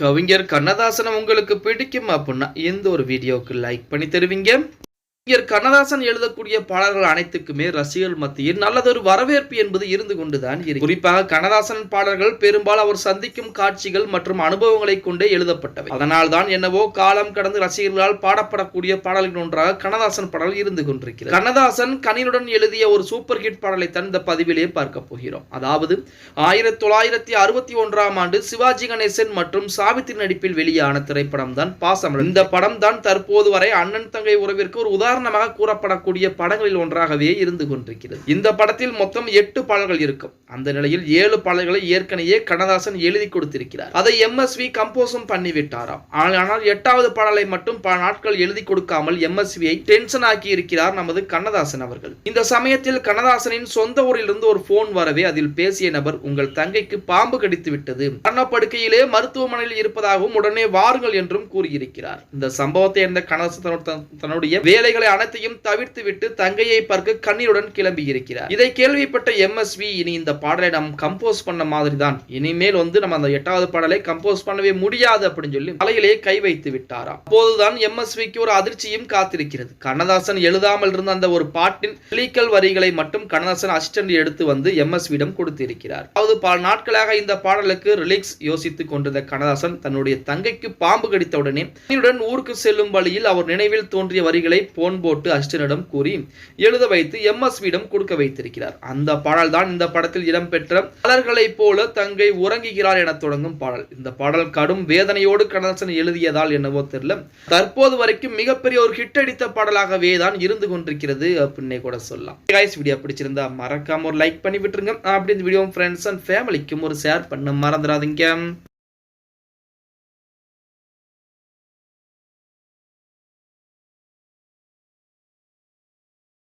கவிஞர் கண்ணதாசனை உங்களுக்கு பிடிக்கும் அப்படின்னா எந்த ஒரு வீடியோவுக்கு லைக் பண்ணி தருவீங்க? கவிஞர் கண்ணதாசன் எழுதக்கூடிய பாடல்கள் அனைத்துக்குமே ரசிகர்கள் மத்தியில் நல்லதொரு வரவேற்பு என்பது இருந்து கொண்டுதான் இருக்கு. குறிப்பாக கண்ணதாசன் பாடல்கள் பெரும்பாலும் அவர் சந்திக்கும் காட்சிகள் மற்றும் அனுபவங்களை கொண்டே எழுதப்பட்டவை. அதனால் தான் என்னவோ காலம் கடந்து ரசிகர்களால் பாடப்படக்கூடிய பாடல்கள் ஒன்றாக கண்ணதாசன் பாடல் இருந்து கொண்டிருக்கிறது. கண்ணதாசன் கனினுடன் எழுதிய ஒரு சூப்பர் ஹிட் பாடலை தான் இந்த பதிவிலே பார்க்க போகிறோம். அதாவது ஆயிரத்தி தொள்ளாயிரத்தி அறுபத்தி ஒன்றாம் ஆண்டு சிவாஜி கணேசன் மற்றும் சாவித்திரி நடிப்பில் வெளியான திரைப்படம் தான் பாசமலர். இந்த படம் தான் தற்போது வரை அண்ணன் தங்கை உறவிற்கு ஒரு உதாரணம் உதாரணமாக கூறப்படக்கூடிய படங்களில் ஒன்றாகவே இருந்து கொண்டிருக்கிறது. இந்த படத்தில் மொத்தம் எட்டு பாடல்கள் இருக்கும். அந்த நிலையில் ஏழு பாடல்களை ஏற்கனவே கண்ணதாசன் எழுதி கொடுத்திருக்கிறார். அதை எம் எஸ் வி கம்போஸும் பண்ணிவிட்டாராம். ஆனால் எட்டாவது பாடலை மட்டும் பல நாட்கள் எழுதி கொடுக்காமல் எம் எஸ் வியை டென்ஷன் ஆக்கி இருக்கிறார் நமது கண்ணதாசன் அவர்கள். இந்த சமயத்தில் கண்ணதாசனின் சொந்த ஊரிலிருந்து ஒரு போன் வரவே அதில் பேசிய நபர் உங்கள் தங்கைக்கு பாம்பு கடித்து விட்டது. மரணப்படுக்கையிலே மருத்துவமனையில் இருப்பதாகவும் உடனே வாருங்கள் என்றும் கூறியிருக்கிறார். இந்த சம்பவத்தை இருந்த கண்ணதாசன் தன்னுடைய வேலைகளை அனைத்தையும் தவிர்த்து விட்டு தங்கையை பார்க்க கண்ணீருடன் கிளம்பி இருக்கிறார் இதை கேள்விப்பட்ட எம்எஸ்வி இனி இந்த பாடலை நாம் கம்போஸ் பண்ண மாதிரி தான் இனிமேல் வந்து நம்ம அந்த எட்டாவது பாடலை கம்போஸ் பண்ணவே முடியாது அப்படின்னு சொல்லி தலையிலேயே கை வைத்து விட்டாராம். அப்போதுதான் எம்எஸ்விக்கு ஒரு அதிர்ச்சியும் காத்திருக்கிறது. கண்ணதாசன் எழுதாமல் இருந்த அந்த ஒரு பாட்டின் கிளிக்கல் வரிகளை மட்டும் கண்ணதாசன் அசிஸ்டன்ட் எடுத்து வந்து எம்எஸ்வியிடம் கொடுத்திருக்கிறார். அதாவது பல நாட்களாக இந்த பாடலுக்கு ரிலிக்ஸ் யோசித்துக் கொண்டிருந்த கண்ணதாசன் தன்னுடைய தங்கைக்கு பாம்பு கடித்தவுடனே கண்ணீருடன் ஊருக்கு செல்லும் வழியில் அவர் நினைவில் தோன்றிய வரிகளை போன் பணம் போட்டு அசிஸ்டனிடம் கூறி எழுத வைத்து எம் எம்எஸ்வியிடம் கொடுக்க வைத்திருக்கிறார். அந்த பாடல் தான் இந்த படத்தில் இடம்பெற்ற மலர்களைப் போல தங்கை உறங்குகிறார் என தொடங்கும் பாடல். இந்த பாடல் கடும் வேதனையோடு கணேசன் எழுதியதால் என்னவோ தெரியல. தற்போது வரைக்கும் மிகப்பெரிய ஒரு ஹிட் அடித்த பாடலாகவே தான் இருந்து கொண்டிருக்கிறது அப்படின்னே கூட சொல்லலாம். கைஸ் வீடியோ பிடிச்சிருந்தா மறக்காம ஒரு லைக் பண்ணி விட்டுருங்க. அப்படி இந்த வீடியோ ஃப்ரெண்ட்ஸ் அண்ட் ஃபேமிலிக்கும் ஒரு ஷேர் பண்ண மறந்துடாதீங்க.